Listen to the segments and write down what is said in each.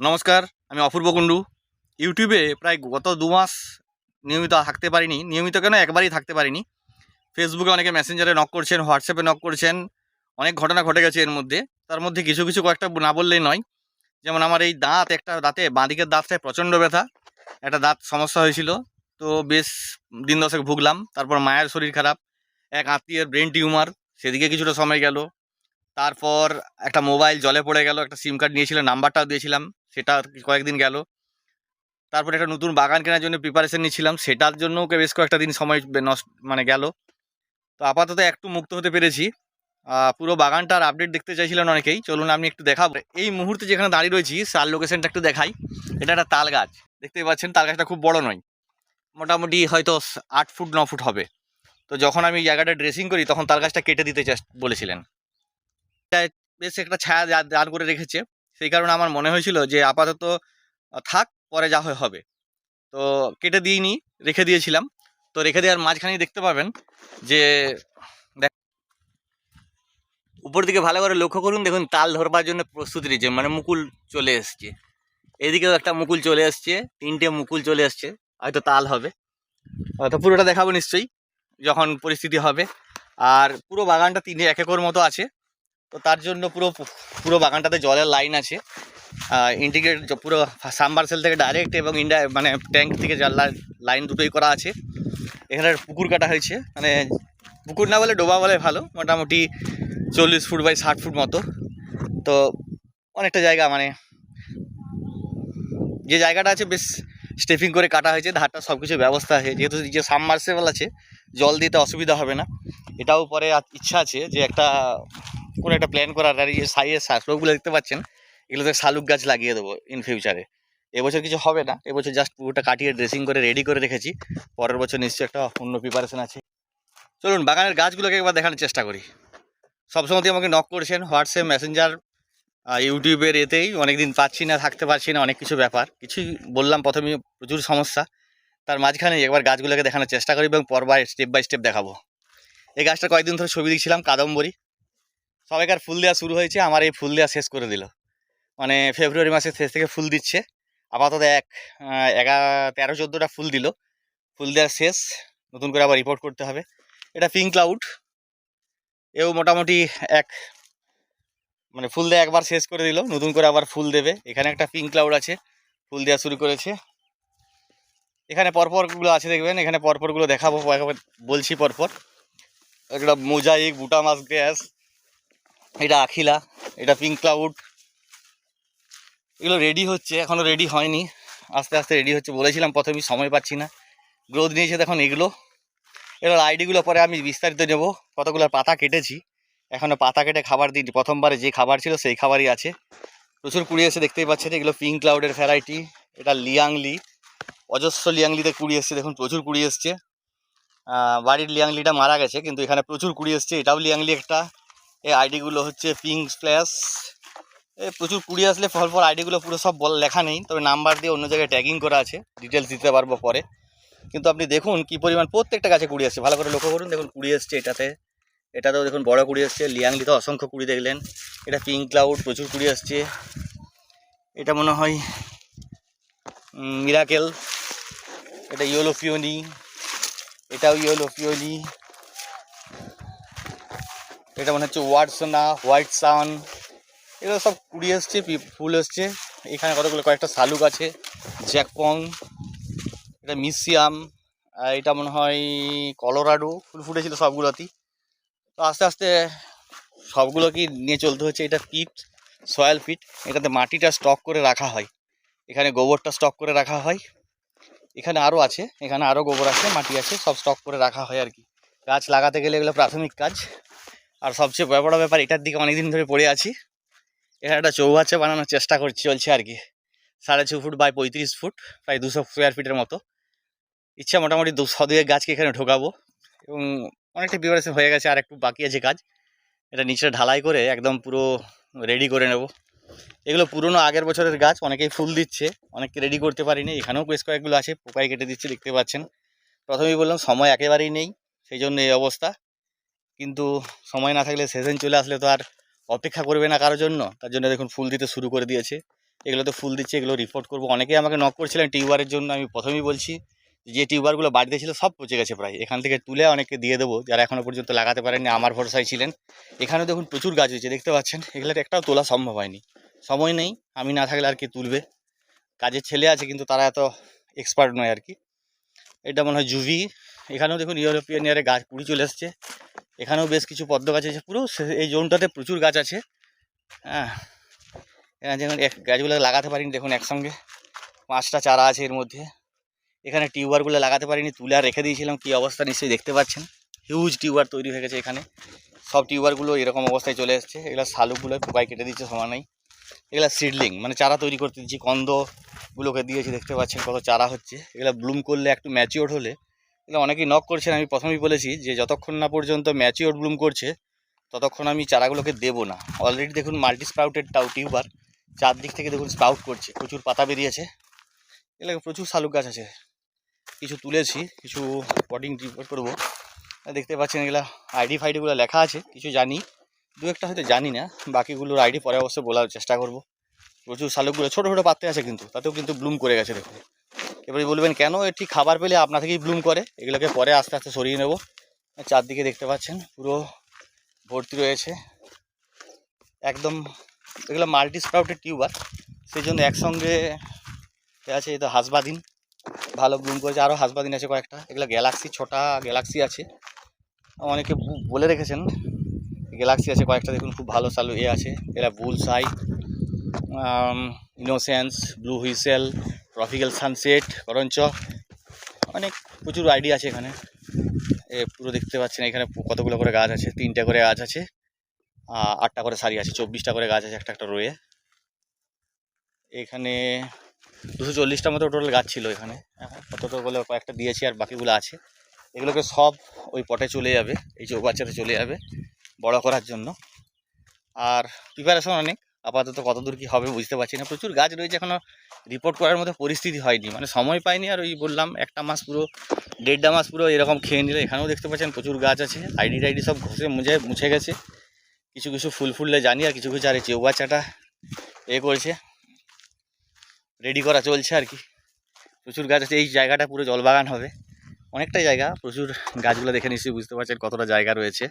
নমস্কার, আমি অপূর্ব কুণ্ডু। ইউটিউবে প্রায় গত দু মাস নিয়মিত থাকতে পারিনি। নিয়মিত কেন? একবারই থাকতে পারিনি। ফেসবুকে অনেকে মেসেঞ্জারে নক করছেন হোয়াটসঅ্যাপে নক করছেন। অনেক ঘটনা ঘটে গেছে এর মধ্যে। তার মধ্যে কিছু কিছু কয়েকটা না বললেই নয়। যেমন আমার এই দাঁত, একটা দাঁতে, বাঁদিকের দাঁতটায় প্রচণ্ড ব্যথা। একটা দাঁত সমস্যা হয়েছিল। তো বেশ দিন দশেক ভুগলাম। তারপর মায়ের শরীর খারাপ। এক আত্মীয়ের ব্রেন টিউমার সেদিকে কিছুটা সময় গেল। তারপর একটা মোবাইল জলে পড়ে গেল, একটা সিম কার্ড নিয়েছিলাম, নাম্বারটাও দিয়েছিলাম, সেটা কয়েকদিন গেল। তারপরে একটা নতুন বাগান কেনার জন্য প্রিপারেশন নিয়েছিলাম, সেটার জন্য বেশ কয়েকটা দিন সময় নষ্ট মানে গেল। তো আপাতত একটু মুক্ত হতে পেরেছি। পুরো বাগানটার আপডেট দেখতে চাইছিলেন অনেকেই, চলুন আমি একটু দেখাবো। এই মুহূর্তে যেখানে দাঁড়িয়ে রয়েছি তার লোকেশনটা একটু দেখাই, এটা একটা তাল গাছ। দেখতেই পাচ্ছেন, তাল গাছটা খুব বড় নয়, মোটামুটি হয়তো আট ফুট, ন ফুট হবে। তো যখন আমি জায়গাটা ড্রেসিং করি, তখন তাল গাছটা কেটে দিতে বলেছিলেন। এটা বেশ একটা ছায়া দা- দাঁড় করে রেখেছে। সেই কারণে আমার মনে হয়েছিল যে আপাতত থাক, পরে যা হয় হবে। তো কেটে দিইনি, রেখে দিয়েছিলাম। তো রেখে দেওয়ার মাঝখানেই দেখতে পাবেন যে উপর দিকে ভালো করে লক্ষ্য করুন, দেখুন তাল ধরবার জন্য প্রস্তুতি নিচ্ছে মানে মুকুল চলে এসছে। এদিকেও একটা মুকুল চলে এসছে, তিনটে মুকুল চলে এসছে, হয়তো তাল হবে। তো পুরোটা দেখাবো নিশ্চয়ই, যখন পরিস্থিতি হবে। আর পুরো বাগানটা তিন, এক একর মতো আছে। তো তার জন্য পুরো পুরো বাগানটাতে জলের লাইন আছে। ইন্টিগ্রেট পুরো সাম্বারসেল থেকে ডাইরেক্ট এবং ইন্ডা মানে ট্যাঙ্ক থেকে জল লাইন দুটোই করা আছে। এখানে পুকুর কাটা হয়েছে মানে পুকুর না বলে ডোবা বলে ভালো, মোটামুটি চল্লিশ ফুট বাই ষাট ফুট মতো। তো অনেকটা জায়গা মানে যে জায়গাটা আছে বেশ স্টেপিং করে কাটা হয়েছে, ধারটা সব কিছু ব্যবস্থা আছে। যেহেতু যে সাবমার্সেবল আছে, জল দিতে অসুবিধা হবে না। এটাও পরে ইচ্ছা আছে যে একটা কোনো একটা প্ল্যান করার আর এই সাইডের শ্লোকগুলো দেখতে পাচ্ছেন এগুলোতে শালুক গাছ লাগিয়ে দেবো ইন ফিউচারে এবছর কিছু হবে না, এবছর জাস্ট পুরোটা কাটিয়ে ড্রেসিং করে রেডি করে রেখেছি। পরের বছর নিশ্চয়ই একটা অন্য প্রিপারেশন আছে। চলুন, বাগানের গাছগুলোকে একবার দেখানোর চেষ্টা করি। সবসময় আমাকে নক করছেন, হোয়াটসঅ্যাপ মেসেঞ্জার ইউটিউবের এতেই অনেকদিন পাচ্ছি না, থাকতে পারছি না, অনেক কিছু ব্যাপার। কিছুই বললাম, প্রথমে প্রচুর সমস্যা। তার মাঝখানে একবার গাছগুলোকে দেখানোর চেষ্টা করি এবং পরবার স্টেপ বাই স্টেপ দেখাবো। এই গাছটা কয়েকদিন ধরে ছবি দিচ্ছিলাম, কাদম্বরী। সবাইকার ফুল দেওয়া শুরু হয়েছে, আমার এই ফুল দেওয়া শেষ করে দিল। মানে ফেব্রুয়ারি মাসের শেষ থেকে ফুল দিচ্ছে। আপাতত এক এগারো তেরো, চোদ্দোটা ফুল দিল। ফুল দেওয়ার শেষ, নতুন করে আবার রিপোর্ট করতে হবে। এটা পিঙ্ক ক্লাউড এও মোটামুটি এক মানে ফুল দেওয়া একবার শেষ করে দিল, নতুন করে আবার ফুল দেবে। এখানে একটা পিঙ্ক ক্লাউড আছে, ফুল দেওয়া শুরু করেছে। এখানে পরপরগুলো আছে, দেখবেন। এখানে পরপরগুলো দেখাবো বলছি পরপর। একটা মোজাইক বুটা মাছ গ্যাস এটা আখিলা, এটা পিঙ্ক ক্লাউড এগুলো রেডি হচ্ছে এখনও রেডি হয়নি। আস্তে আস্তে রেডি হচ্ছে বলেছিলাম প্রথমেই সময় পাচ্ছি না। গ্রোথ নিয়েছে দেখুন এগুলো। এগুলোর আইডিগুলো পরে আমি বিস্তারিত নেব, কতগুলো পাতা কেটেছি। এখনও পাতা কেটে খাবার দিই প্রথমবারে যে খাবার ছিল সেই খাবারই আছে। প্রচুর কুড়ি এসে দেখতেই পাচ্ছেন, এগুলো পিঙ্ক ক্লাউডের ভ্যারাইটি এটা লিয়াংলি অজস্র লিয়াংলিতে কুড়ি এসছে, দেখুন প্রচুর কুড়ি এসছে। বাড়ির লিয়াংলিটা মারা গেছে, কিন্তু এখানে প্রচুর কুড়ি এসছে, এটাও লিয়াংলি একটা। এই আইডিগুলো হচ্ছে পিঙ্ক স্প্ল্যাশ এ প্রচুর কুড়ি আসলে ফল ফল আইডিগুলো পুরো সব বল লেখা নেই, তবে নাম্বার দিয়ে অন্য জায়গায় ট্যাগিং করা আছে ডিটেলস দিতে পারব পরে। কিন্তু আপনি দেখুন কি পরিমাণ প্রত্যেকটা গাছে কুড়ি আসছে, ভালো করে লক্ষ্য করুন, দেখুন কুড়ি এসছে এটাতে। এটাতেও দেখুন বড় কুড়ি আসছে লিয়াংলিতে অসংখ্য কুড়ি দেখলেন। এটা পিঙ্ক ক্লাউড প্রচুর কুড়ি আসছে। এটা মনে হয় মিরাকেল এটা ইয়েলো পিওনি এটাও ইয়েলো পিওনি এটা মনে হচ্ছে ওয়াটসোনা হোয়াইট সান। এগুলো সব কুড়ি এসছে ফুল এসছে। এখানে কতগুলো? কয়েকটা শালুক আছে, জ্যাকপং, এটা মিসিয়াম এটা মনে হয় কলোরাডো। ফুল ফুটেছিল সবগুলোতেই। তো আস্তে আস্তে সবগুলোকেই নিয়ে চলতে হচ্ছে? এটা পিট সয়েল পিট এটাতে মাটিটা স্টক করে রাখা হয়। এখানে গোবরটা স্টক করে রাখা হয়। এখানে আরও আছে, এখানে আরও গোবর আছে, মাটি আছে, সব স্টক করে রাখা হয় আর কি। গাছ লাগাতে গেলে এগুলো প্রাথমিক কাজ। আর সবচেয়ে বড় ব্যাপার, এটার দিকে অনেকদিন ধরে পড়ে আছি। এখানে একটা চৌবাচ্চা বানানোর চেষ্টা করছি, চলছে আর কি। সাড়ে ছ ফুট বাই পঁয়ত্রিশ ফুট, প্রায় দুশো স্কোয়ার ফিটের মতো। ইচ্ছা মোটামুটি দু দুয়েক গাছকে এখানে ঢোকাবো। এবং অনেকটা প্রিপারেশন হয়ে গেছে, আর একটু বাকি আছে কাজ। এটা নিচে ঢালাই করে একদম পুরো রেডি করে নেব। এগুলো পুরনো আগের বছরের গাছ, অনেকেই ফুল দিচ্ছে। অনেককে রেডি করতে পারিনি। এখানেও বেশ কয়েকগুলো আছে, পোকায় কেটে দিচ্ছে, দেখতে পাচ্ছেন। প্রথমেই বললাম, সময় একেবারেই নেই, সেই জন্য এই অবস্থা। কিন্তু সময় না থাকলে সিজন চলে আসলে তো আর অপেক্ষা করবে না কারোর জন্য। তার জন্য দেখুন ফুল দিতে শুরু করে দিয়েছে। এগুলোতে ফুল দিচ্ছে, এগুলো রিপোর্ট করব। অনেকেই আমাকে নক করছিলেন টিউবারের জন্য, আমি প্রথমেই বলছি যে টিউবারগুলো বাড়িতে ছিল, সব পচে গেছে প্রায়। এখান থেকে তুলে অনেককে দিয়ে দেবো, যারা এখনও পর্যন্ত লাগাতে পারেননি, আমার ভরসায় ছিলেন। এখানে দেখুন প্রচুর গাছ হয়েছে, দেখতে পাচ্ছেন? এগুলোর একটাও তোলা সম্ভব হয়নি। সময় নেই, আমি না থাকলে আর কি তুলবে? কাজের ছেলে আছে, কিন্তু তারা এত এক্সপার্ট নয় আর কি। এটা মনে হয় জুভি। এখানেও দেখুন ইউরোপিয়ান ইয়ারে গাছ কুড়ি চলে এসছে। এখানেও বেশ কিছু পদ্ম গাছ আছে, পুরো এই জোনটাতে প্রচুর গাছ আছে। হ্যাঁ এখানে যেমন এক গাছগুলো লাগাতে পারিনি দেখুন একসঙ্গে। পাঁচটা চারা আছে এর মধ্যে। এখানে টিউবারগুলো লাগাতে পারিনি, তুলে আর রেখে দিয়েছিলাম, কী অবস্থা নিশ্চয়ই দেখতে পাচ্ছেন। হিউজ টিউবার তৈরি হয়ে গেছে এখানে। সব টিউবারগুলো এরকম অবস্থায় চলে এসছে। এগুলো শালুকগুলো পোকায় কেটে দিচ্ছে সমানেই এগুলো সিডলিং মানে চারা তৈরি করতে দিচ্ছি কন্দগুলোকে দিয়েছি, দেখতে পাচ্ছেন কত চারা হচ্ছে। এগুলো ব্লুম করলে একটু ম্যাচিওর হলে এগুলো অনেকেই নক করছেন, আমি প্রথমেই বলেছি যে যতক্ষণ না পর্যন্ত ম্যাচিওর ব্লুম করছে, ততক্ষণ আমি চারাগুলোকে দেবো না। অলরেডি দেখুন মাল্টি স্প্রাউটেড টাউ টিউবার চারদিক থেকে দেখুন স্প্রাউট করছে, প্রচুর পাতা বেরিয়েছে। এগুলো প্রচুর শালুক গাছ আছে। কিছু তুলেছি, কিছু পটিং রিপোর্ট করব। দেখতে পাচ্ছেন এগুলো আইডি ফাইডিগুলো লেখা আছে, কিছু জানি। দু একটা হয়তো জানি না, বাকিগুলোর আইডি পরে অবশ্যই বলার চেষ্টা করব। প্রচুর শালুকগুলো, ছোটো ছোটো পাত্তে আছে কিন্তু, তাতেও কিন্তু ব্লুম করে গেছে দেখুন। এবারে বলবেন কেন? এটি খাবার পেলে আপনা থেকেই ব্লুম করে। এগুলোকে পরে আস্তে আস্তে সরিয়ে নেব। চারদিকে দেখতে পাচ্ছেন, পুরো ভর্তি রয়েছে। একদম এগুলো মাল্টি স্প্রাউটেড টিউবার সেই জন্য একসঙ্গে আছে এই তো হাসবাদিন। ভালো ব্লুম করেছে। আরও হাসবাদিন আছে কয়েকটা। এগুলো গ্যালাক্সি ছোটা গ্যালাক্সি আছে। অনেকে বলে রেখেছেন গ্যালাক্সি আছে কয়েকটা। দেখুন, খুব ভালো চালু এ আছে। এরা বুল সাই innocence blue whistle tropical sunset crunch অনেক প্রচুর আইডিয়া আছে এখানে। এ পুরো দেখতে পাচ্ছেন, এখানে কতগুলো করে গাছ আছে, তিনটে করে গাছ আছে আটটা করে সারি আছে, চব্বিশটা করে গাছ আছে একটা একটা রয়ে। এখানে দুশো চল্লিশটা মতো টোটাল গাছ ছিল এখানে। কতগুলো কয়েকটা দিয়েছি আর বাকিগুলো আছে। এগুলোকে সব ওই পটে চলে যাবে, এই চৌবাচ্চাতে চলে যাবে, বড় করার জন্য। আর প্রিপারেশন অনেক। আপাতত কত দূর কী হবে বুঝতে পারছি না। প্রচুর গাছ রয়েছে এখনও রিপোর্ট করার মতো পরিস্থিতি হয়নি। মানে সময় পাইনি আর ওই বললাম একটা মাস পুরো, দেড়টা মাস পুরো এরকম খেয়ে নিল। এখানেও দেখতে পাচ্ছেন প্রচুর গাছ আছে। আইডি টাইডি সব ঘষে মুছে মুছে গেছে। কিছু কিছু ফুল ফুললে জানি আর কিছু কিছু আর এই চৌবাচ্চাটা এ করছে। রেডি করা চলছে আর কি। প্রচুর গাছ আছে। এই জায়গাটা পুরো জলবাগান হবে। অনেকটা জায়গা। প্রচুর গাছগুলো দেখে নিশ্চয়ই বুঝতে পারছেন কতটা জায়গা রয়েছে।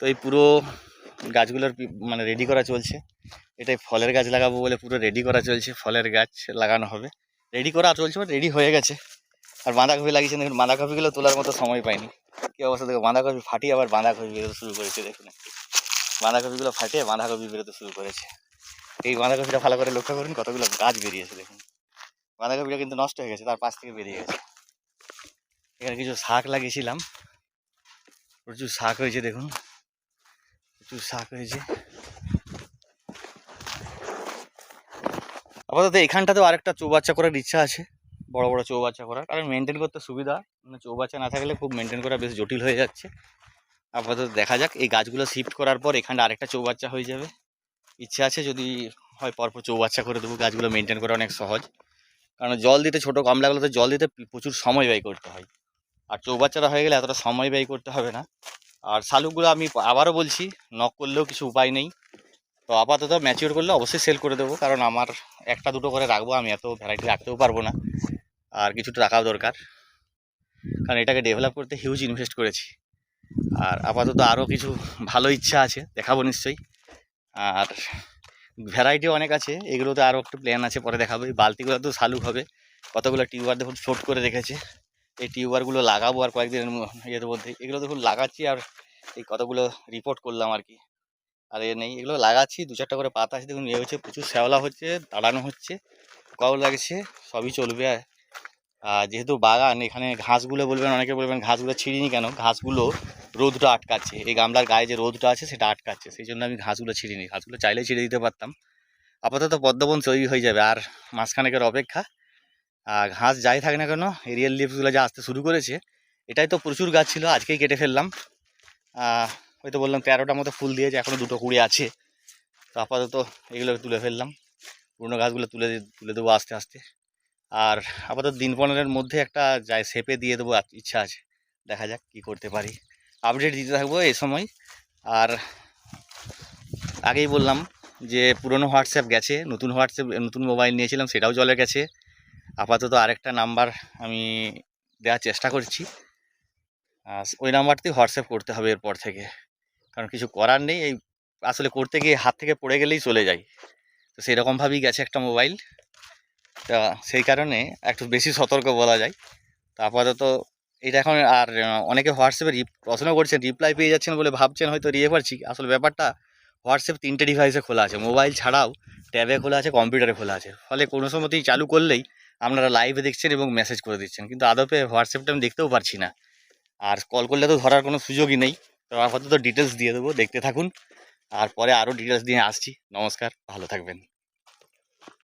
তো এই পুরো গাছগুলোর মানে রেডি করা চলছে। এটাই ফলের গাছ লাগাবো বলে পুরো রেডি করা চলছে, ফলের গাছ লাগানো হবে। রেডি করা চলছে মানে রেডি হয়ে গেছে। আর বাঁধাকপি লাগিয়েছেন দেখুন, বাঁধাকপিগুলো তোলার মতো সময় পাইনি। কী অবস্থা দেখো, বাঁধাকপি ফাটিয়ে আবার বাঁধাকপি বেরোতে শুরু করেছে, দেখুন। বাঁধাকপিগুলো ফাটিয়ে বাঁধাকপি বেরোতে শুরু করেছে। এই বাঁধাকপিটা ভালো করে লক্ষ্য করুন, কতগুলো গাছ বেরিয়েছে, দেখুন। বাঁধাকপিটা কিন্তু নষ্ট হয়ে গেছে, তার পাশ থেকে বেরিয়ে গেছে। এখানে কিছু শাক লাগিয়েছিলাম। প্রচুর শাক হয়েছে, দেখুন। প্রচুর শাক হয়েছে। আপাতত এখানটাতেও আরেকটা চৌবাচ্চা করার ইচ্ছা আছে, বড় বড় চৌবাচ্চা করার। কারণ মেনটেন করতে সুবিধা মানে চৌবাচ্চা না থাকলে খুব মেনটেন করা বেশ জটিল হয়ে যাচ্ছে। আপাতত দেখা যাক, এই গাছগুলো শিফট করার পর এখানটা আরেকটা চৌবাচ্চা হয়ে যাবে। ইচ্ছে আছে যদি হয় পরপর চৌবাচ্চা করে দেবো, গাছগুলো মেনটেন করা অনেক সহজ। কারণ জল দিতে, ছোটো গামলাগুলোতে জল দিতে প্রচুর সময় ব্যয় করতে হয়। আর চৌবাচ্চাটা হয়ে গেলে এতটা সময় ব্যয় করতে হবে না। আর শালুকগুলো আমি আবারও বলছি নক করলেও কিছু উপায় নেই। তো আপাতত ম্যাচিওর করলে অবশ্যই সেল করে দেবো, কারণ আমার একটা দুটো করে রাখব, আমি এত ভ্যারাইটি রাখতেও পারব না। আর কিছুটা রাখাও দরকার, কারণ এটাকে ডেভেলপ করতে হিউজ ইনভেস্ট করেছি। আর আপাতত আরও কিছু ভালো ইচ্ছা আছে, দেখাবো নিশ্চয়ই। আর ভ্যারাইটি অনেক আছে, এগুলোতে আরও একটু প্ল্যান আছে, পরে দেখাবো। এই বালতিগুলো তো শালুক হবে, কতগুলো টিউবার দেখুন শোট করে রেখেছে। এই টিউবারগুলো লাগাবো আর কয়েকদিনের ইয়ের মধ্যে। এগুলো দেখুন লাগাচ্ছি আর এই কতগুলো রিপোর্ট করলাম আর কি। আর এ নেই, এগুলো লাগাচ্ছি, দু চারটা করে পাতা আছে, দেখুন ইয়ে হচ্ছে, প্রচুর শ্যাওলা হচ্ছে, দাঁড়ানো হচ্ছে কও লাগছে, সবই চলবে আর যেহেতু বাগান, এখানে ঘাসগুলো বলবেন, অনেকে বলবেন ঘাসগুলো ছিঁড়িনি কেন? ঘাসগুলো রোদটা আটকাচ্ছে। এই গামলার গায়ে যে রোদটা আছে, সেটা আটকাচ্ছে। সেই জন্য আমি ঘাসগুলো ছিঁড়িনি। ঘাসগুলো চাইলে ছিঁড়ে দিতে পারতাম। আপাতত পদ্মবন তৈরি হয়ে যাবে। আর মাসখানেকের অপেক্ষা ঘাস যাই থাকে না কেন এরিয়াল লিভসগুলো যা আসতে শুরু করেছে এটাই তো প্রচুর গাছ ছিল আজকেই কেটে ফেললাম। আহ, হয়তো বললাম তেরোটা মতো ফুল দিয়েছে এখনও দুটো কুড়ি আছে। তো আপাতত এগুলো তুলে ফেললাম পুরনো গাছগুলো তুলে তুলে দেবো আস্তে আস্তে। আর আপাতত দিন পনেরোর মধ্যে একটা যায় শেপে দিয়ে দেবো ইচ্ছা আছে। দেখা যাক কি করতে পারি। আপডেট দিতে থাকব এই সময়। আর আগেই বললাম যে পুরনো হোয়াটসঅ্যাপ গেছে নতুন হোয়াটসঅ্যাপ নতুন মোবাইল নিয়েছিলাম সেটাও চলে গেছে। আপাতত আরেকটা নাম্বার আমি দেওয়ার চেষ্টা করছি। ওই নাম্বারতেই হোয়াটসঅ্যাপ করতে হবে এরপর থেকে। কারণ কিছু করার নেই, এই আসলে করতে গিয়ে হাত থেকে পড়ে গেলেই চলে যায়। তো সেরকমভাবেই গেছে একটা মোবাইল তা সেই কারণে একটু বেশি সতর্ক বলা যায়। তো আপাতত এটা এখন আর অনেকে হোয়াটসঅ্যাপে প্রশ্ন করছেন রিপ্লাই পেয়ে যাচ্ছেন বলে ভাবছেন, হয়তো রিয়ে পারছি আসলে ব্যাপারটা হোয়াটসঅ্যাপ তিনটে ডিভাইসে খোলা আছে। মোবাইল ছাড়াও ট্যাবে খোলা আছে কম্পিউটারে খোলা আছে। ফলে কোনো সময়তেই চালু করলেই আপনারা লাইভে দেখছেন এবং মেসেজ করে দিচ্ছেন। কিন্তু আদপে হোয়াটসঅ্যাপটা আমি দেখতেও পারছি না। আর কল করলে তো ধরার কোনো সুযোগই নেই। তো আপাতত ডিটেলস দিয়ে দেবো, দেখতে থাকুন। আর পরে আরও ডিটেলস দিয়ে আসছি। নমস্কার, ভালো থাকবেন।